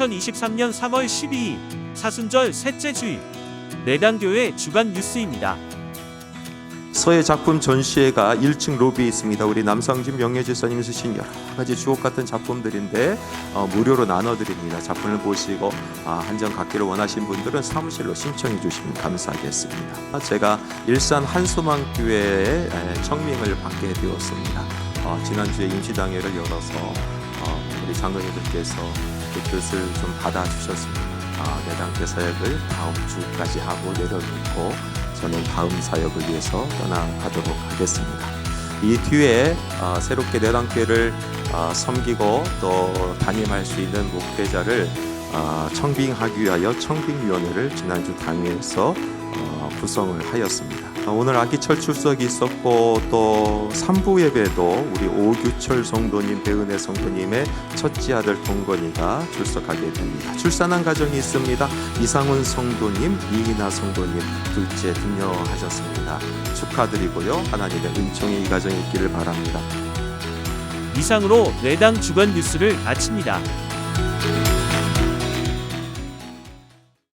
2023년 3월 12일 사순절 셋째 주일 내당교회 주간 뉴스입니다. 서예 작품 전시회가 1층 로비에 있습니다. 우리 남상진 명예지사님이 쓰신 여러 가지 주옥 같은 작품들인데 어, 무료로 나눠드립니다. 작품을 보시고 아, 한점 갖기를 원하신 분들은 사무실로 신청해 주시면 감사하겠습니다. 아, 제가 일산 한소망교회에 에, 청명을 받게 되었습니다. 어, 지난주에 임시당회를 열어서 어, 우리 장로님들께서 그 뜻을 좀 받아주셨습니다. 아, 내당교 사역을 다음 주까지 하고 내려놓고 저는 다음 사역을 위해서 떠나가도록 하겠습니다. 이 뒤에 어, 새롭게 내당교회를 어, 섬기고 또 담임할 수 있는 목회자를 어, 청빙하기 위하여 청빙위원회를 지난주 당회에서 어, 구성을 하였습니다. 어, 오늘 아기철 출석이 있었고 또 3부 예배도 우리 오규철 성도님, 배은혜 성도님의 첫째 아들 동건이가 출석하게 됩니다. 출산한 가정이 있습니다. 이상훈 성도님, 이인아 성도님 둘째 등려하셨습니다. 축하드리고요. 하나님의 은총이 이 가정에 있기를 바랍니다. 이상으로 내당 주간 뉴스를 마칩니다.